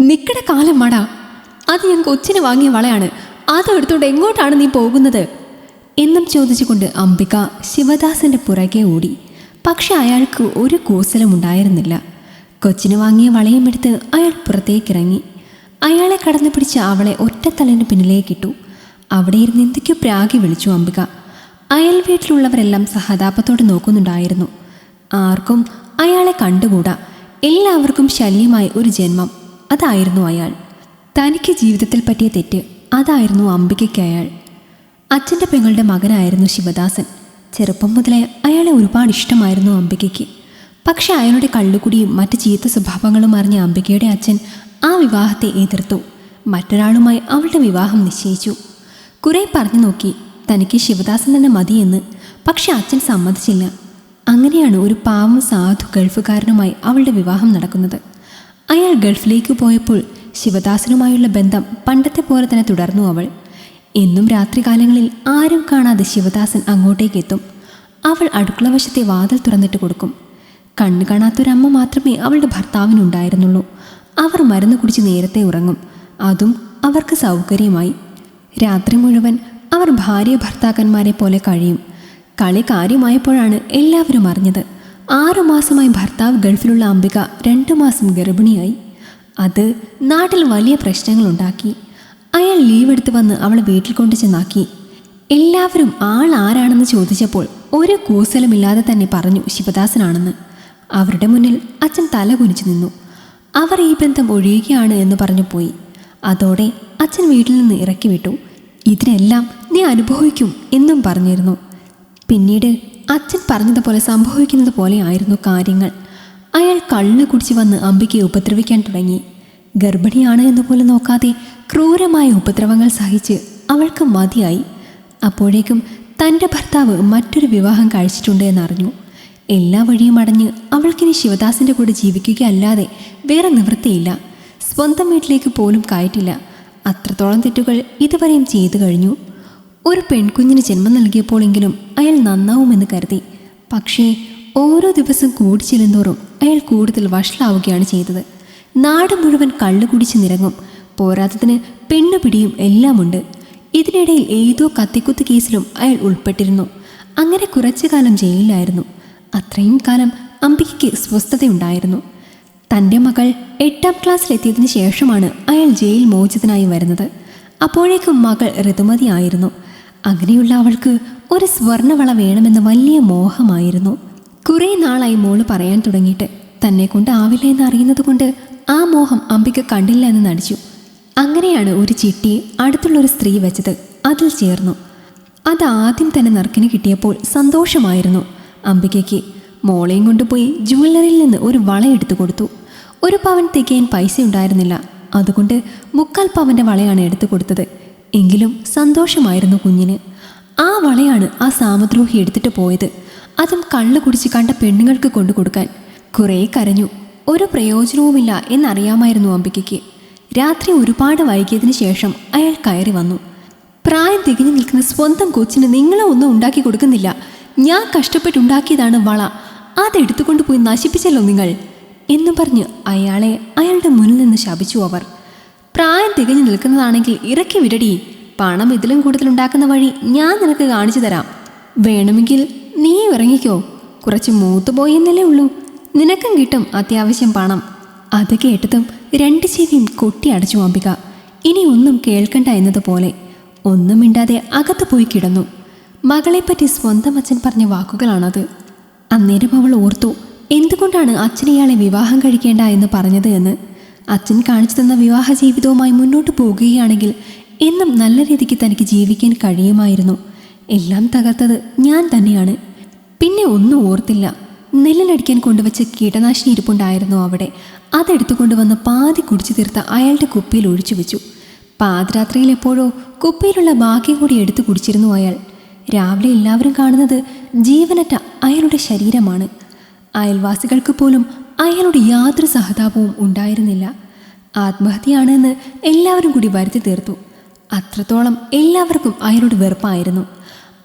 നിക്കട കാലം മടാ. അത് ഞാൻ കൊച്ചിന് വാങ്ങിയ വളയാണ്. അത് എടുത്തോണ്ട് എങ്ങോട്ടാണ് നീ പോകുന്നത്? എന്നും ചോദിച്ചുകൊണ്ട് അംബിക ശിവദാസന്റെ പുറകെ ഓടി. പക്ഷെ അയാൾക്ക് ഒരു കൂസലമുണ്ടായിരുന്നില്ല കൊച്ചിന് വാങ്ങിയ വളയും എടുത്ത് അയാൾ പുറത്തേക്കിറങ്ങി. അയാളെ കടന്നു പിടിച്ച് അവളെ ഒറ്റത്തലന് പിന്നിലേക്കിട്ടു. അവിടെ ഇരുന്ന് എന്തൊക്കെയോ പ്രാഗി വിളിച്ചു അംബിക. അയൽ വീട്ടിലുള്ളവരെല്ലാം സഹതാപത്തോടെ നോക്കുന്നുണ്ടായിരുന്നു. ആർക്കും അയാളെ കണ്ടുകൂടാ. എല്ലാവർക്കും ശല്യമായ ഒരു ജന്മം. അതായിരുന്നു അയാൾ. തനിക്ക് ജീവിതത്തിൽ പറ്റിയ തെറ്റ് അതായിരുന്നു അംബികയ്ക്ക് അയാൾ. അച്ഛന്റെ പെങ്ങളുടെ മകനായിരുന്നു ശിവദാസൻ. ചെറുപ്പം മുതലേ അയാളെ ഒരുപാട് ഇഷ്ടമായിരുന്നു അംബികയ്ക്ക്. പക്ഷെ അയാളുടെ കള്ളുകുടിയും മറ്റ് ചീത്ത സ്വഭാവങ്ങളും അറിഞ്ഞ അംബികയുടെ അച്ഛൻ ആ വിവാഹത്തെ എതിർത്തു. മറ്റൊരാളുമായി അവളുടെ വിവാഹം നിശ്ചയിച്ചു. കുറെ പറഞ്ഞു നോക്കി തനിക്ക് ശിവദാസൻ തന്നെ മതിയെന്ന്. പക്ഷെ അച്ഛൻ സമ്മതിച്ചില്ല. അങ്ങനെയാണ് ഒരു പാവം സാധു ഗൾഫുകാരനുമായി അവളുടെ വിവാഹം നടക്കുന്നത്. അയാൾ ഗൾഫിലേക്ക് പോയപ്പോൾ ശിവദാസനുമായുള്ള ബന്ധം പണ്ടത്തെ പോലെ തന്നെ തുടർന്നു അവൾ. എന്നും രാത്രികാലങ്ങളിൽ ആരും കാണാതെ ശിവദാസൻ അങ്ങോട്ടേക്ക് എത്തും അവൾ അടുക്കള വശത്തെ വാതിൽ തുറന്നിട്ട് കൊടുക്കും. കണ്ണു കാണാത്തൊരമ്മ മാത്രമേ അവളുടെ ഭർത്താവിനുണ്ടായിരുന്നുള്ളൂ. അവർ മരുന്ന് കുടിച്ച് നേരത്തെ ഉറങ്ങും. അതും അവർക്ക് സൗകര്യമായി. രാത്രി മുഴുവൻ അവർ ഭാര്യ ഭർത്താക്കന്മാരെ പോലെ കഴിയും. കളി കാര്യമായപ്പോഴാണ് എല്ലാവരും അറിഞ്ഞത്. ആറുമാസമായി ഭർത്താവ് ഗൾഫിലുള്ള അംബിക രണ്ടു മാസം ഗർഭിണിയായി. അത് നാട്ടിൽ വലിയ പ്രശ്നങ്ങളുണ്ടാക്കി. അയാൾ ലീവ് എടുത്ത് വന്ന് അവളെ വീട്ടിൽ കൊണ്ടു ചെന്നാക്കി. എല്ലാവരും ആൾ ആരാണെന്ന് ചോദിച്ചപ്പോൾ ഒരു കൂസലമില്ലാതെ തന്നെ പറഞ്ഞു ശിവദാസനാണെന്ന്. അവരുടെ മുന്നിൽ അച്ഛൻ തല കുനിച്ചു നിന്നു. അവർ ഈ ബന്ധം ഒഴിയുകയാണ് എന്ന് പറഞ്ഞു പോയി. അതോടെ അച്ഛൻ വീട്ടിൽ നിന്ന് ഇറക്കി വിട്ടു ഇതിനെല്ലാം നീ അനുഭവിക്കും എന്നും പറഞ്ഞിരുന്നു. പിന്നീട് അച്ഛൻ പറഞ്ഞതുപോലെ സംഭവിക്കുന്നത് പോലെ ആയിരുന്നു കാര്യങ്ങൾ. അയാൾ കള്ള് കുടിച്ചു വന്ന് അംബികയെ ഉപദ്രവിക്കാൻ തുടങ്ങി. ഗർഭിണിയാണ് എന്ന് പോലും നോക്കാതെ ക്രൂരമായ ഉപദ്രവങ്ങൾ സഹിച്ച് അവൾക്ക് മതിയായി. അപ്പോഴേക്കും തന്റെ ഭർത്താവ് മറ്റൊരു വിവാഹം കഴിച്ചിട്ടുണ്ട് എന്നറിഞ്ഞു. എല്ലാ വഴിയും അടഞ്ഞ് അവൾക്കിനി ശിവദാസിന്റെ കൂടെ ജീവിക്കുകയല്ലാതെ വേറെ നിവൃത്തിയില്ല. സ്വന്തം വീട്ടിലേക്ക് പോലും കയറ്റില്ല. അത്രത്തോളം തെറ്റുകൾ ഇതുവരെയും ചെയ്തു കഴിഞ്ഞു. ഒരു പെൺകുഞ്ഞിന് ജന്മം നൽകിയപ്പോഴെങ്കിലും അയാൾ നന്നാവുമെന്ന് കരുതി. പക്ഷേ ഓരോ ദിവസം കൂടി ചെല്ലുന്തോറും അയാൾ കൂടുതൽ വഷളാവുകയാണ് ചെയ്തത്. നാട് മുഴുവൻ കള്ളു കുടിച്ച് നിരങ്ങും. പോരാത്തതിന് പെണ്ണുപിടിയും എല്ലാമുണ്ട്. ഇതിനിടയിൽ ഏതോ കത്തിക്കുത്ത് കേസിലും അയാൾ ഉൾപ്പെട്ടിരുന്നു. അങ്ങനെ കുറച്ചു കാലം ജയിലിലായിരുന്നു. അത്രയും കാലം അംബികയ്ക്ക് സ്വസ്ഥതയുണ്ടായിരുന്നു. തന്റെ മകൾ എട്ടാം ക്ലാസ്സിലെത്തിയതിന് ശേഷമാണ് അയാൾ ജയിൽ മോചിതനായി വരുന്നത്. അപ്പോഴേക്കും മകൾ ഋതുമതിയായിരുന്നു അങ്ങനെയുള്ള അവൾക്ക് ഒരു സ്വർണവള വേണമെന്ന് വലിയ മോഹമായിരുന്നു. കുറേ നാളായി മോൾ പറയാൻ തുടങ്ങിയിട്ട് തന്നെ കൊണ്ട് ആവില്ല എന്ന് അറിയുന്നത് കൊണ്ട് ആ മോഹം അംബിക കണ്ടില്ല എന്ന് നടിച്ചു. അങ്ങനെയാണ് ഒരു ചിട്ടി അടുത്തുള്ള ഒരു സ്ത്രീ വെച്ചത്. അതിൽ ചേർന്നു. അത് ആദ്യം തന്നെ നറുക്കിന് കിട്ടിയപ്പോൾ സന്തോഷമായിരുന്നു. അംബികയ്ക്ക് മോളെയും കൊണ്ടുപോയി ജുവല്ലറിയിൽ നിന്ന് ഒരു വള എടുത്തു കൊടുത്തു. ഒരു പവൻ തികയാൻ പൈസ ഉണ്ടായിരുന്നില്ല. അതുകൊണ്ട് മുക്കാൽ പവന്റെ വളയാണ് എടുത്തു കൊടുത്തത്. എങ്കിലും സന്തോഷമായിരുന്നു കുഞ്ഞിന്. ആ വളയാണ് ആ സാമദ്രോഹി എടുത്തിട്ട് പോയത്. അതും കള്ളു കുടിച്ച് കണ്ട പെണ്ണുങ്ങൾക്ക് കൊണ്ടു കൊടുക്കാൻ. കുറേ കരഞ്ഞു. ഒരു പ്രയോജനവുമില്ല എന്നറിയാമായിരുന്നു അംബികയ്ക്ക് രാത്രി ഒരുപാട് വൈകിയതിന് ശേഷം അയാൾ കയറി വന്നു. പ്രായം തികഞ്ഞു നിൽക്കുന്ന സ്വന്തം കൊച്ചിന് നിങ്ങളെ ഒന്നും ഉണ്ടാക്കി കൊടുക്കുന്നില്ല. ഞാൻ കഷ്ടപ്പെട്ടുണ്ടാക്കിയതാണ് വള. അതെടുത്തുകൊണ്ട് പോയി നശിപ്പിച്ചല്ലോ നിങ്ങൾ. എന്നു പറഞ്ഞ് അയാളെ അയാളുടെ മുന്നിൽ നിന്ന് ശപിച്ചു അവർ. പ്രായം തികഞ്ഞു നിൽക്കുന്നതാണെങ്കിൽ ഇറക്കി വിടടി. പണം ഇതിലും കൂടുതൽ ഉണ്ടാക്കുന്ന വഴി ഞാൻ നിനക്ക് കാണിച്ചു തരാം. വേണമെങ്കിൽ നീ ഇറങ്ങിക്കോ. കുറച്ച് മൂത്തുപോയി എന്നല്ലേ ഉള്ളൂ. നിനക്കും കിട്ടും അത്യാവശ്യം പണം. അത് കേട്ടതും രണ്ട് ചെവിയും കൊട്ടി അടച്ചു അംബിക ഇനി ഒന്നും കേൾക്കണ്ട എന്നതുപോലെ ഒന്നും മിണ്ടാതെ അകത്തു പോയി കിടന്നു. മകളെപ്പറ്റി സ്വന്തം അച്ഛൻ പറഞ്ഞ വാക്കുകളാണത്. അന്നേരം അവൾ ഓർത്തു എന്തുകൊണ്ടാണ് അച്ഛൻ ഇയാളെ വിവാഹം കഴിക്കേണ്ട എന്ന് പറഞ്ഞത് എന്ന്. അച്ഛൻ കാണിച്ചു തന്ന വിവാഹ ജീവിതവുമായി മുന്നോട്ട് പോകുകയാണെങ്കിൽ എന്നും നല്ല രീതിക്ക് തനിക്ക് ജീവിക്കാൻ കഴിയുമായിരുന്നു. എല്ലാം തകർത്തത് ഞാൻ തന്നെയാണ്. പിന്നെ ഒന്നും ഓർത്തില്ല. നെല്ലിലടിക്കാൻ കൊണ്ടുവച്ച കീടനാശിനി ഇരിപ്പുണ്ടായിരുന്നു അവിടെ. അതെടുത്തു കൊണ്ടുവന്ന് പാതി കുടിച്ചു തീർത്ത അയാളുടെ കുപ്പിയിൽ ഒഴിച്ചു വെച്ചു. പാതിരാത്രിയിൽ എപ്പോഴോ കുപ്പിയിലുള്ള ബാക്കി കൂടി എടുത്തു കുടിച്ചിരുന്നു അയാൾ. രാവിലെ എല്ലാവരും കാണുന്നത് ജീവനറ്റ അയാളുടെ ശരീരമാണ്. അയൽവാസികൾക്ക് പോലും അയാളുടെ യാതൊരു സഹതാപവും ഉണ്ടായിരുന്നില്ല. ആത്മഹത്യയാണെന്ന് എല്ലാവരും കൂടി വരുത്തി തീർത്തു. അത്രത്തോളം എല്ലാവർക്കും അയാളോട് വെറുപ്പായിരുന്നു.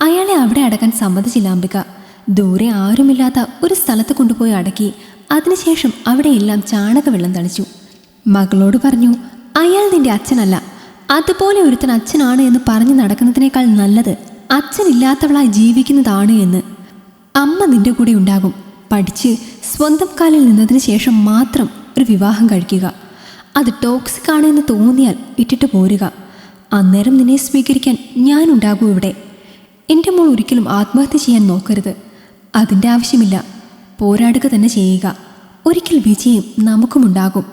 അയാളെ അവിടെ അടക്കാൻ സമ്മതിച്ചില്ല അംബിക. ദൂരെ ആരുമില്ലാത്ത ഒരു സ്ഥലത്ത് കൊണ്ടുപോയി അടക്കി അതിനുശേഷം അവിടെയെല്ലാം ചാണകവെള്ളം തളിച്ചു. മകളോട് പറഞ്ഞു അയാൾ നിന്റെ അച്ഛനല്ല. അതുപോലെ ഒരുത്തൻ അച്ഛനാണ് എന്ന് പറഞ്ഞു നടക്കുന്നതിനേക്കാൾ നല്ലത് അച്ഛനില്ലാത്തവളായി ജീവിക്കുന്നതാണ് എന്ന്. അമ്മ നിന്റെ കൂടെ ഉണ്ടാകും. പഠിച്ച് സ്വന്തം കാലിൽ നിന്നതിന് ശേഷം മാത്രം ഒരു വിവാഹം കഴിക്കുക. അത് ടോക്സിക് ആണ് എന്ന് തോന്നിയാൽ ഇട്ടിട്ട് പോരുക. അന്നേരം നിന്നെ സ്വീകരിക്കാൻ ഞാനുണ്ടാകൂ ഇവിടെ. എന്റെ മോൾ ഒരിക്കലും ആത്മഹത്യ ചെയ്യാൻ നോക്കരുത്. അതിന്റെ ആവശ്യമില്ല. പോരാടുക തന്നെ ചെയ്യുക. ഒരിക്കൽ വിജയം നമുക്കുമുണ്ടാകും.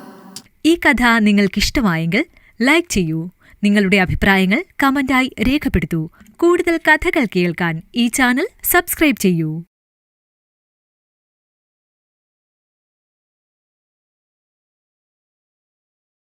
ഈ കഥ നിങ്ങൾക്കിഷ്ടമായെങ്കിൽ ലൈക്ക് ചെയ്യൂ. നിങ്ങളുടെ അഭിപ്രായങ്ങൾ കമന്റായി രേഖപ്പെടുത്തൂ. കൂടുതൽ കഥകൾ കേൾക്കാൻ ഈ ചാനൽ സബ്സ്ക്രൈബ് ചെയ്യൂ.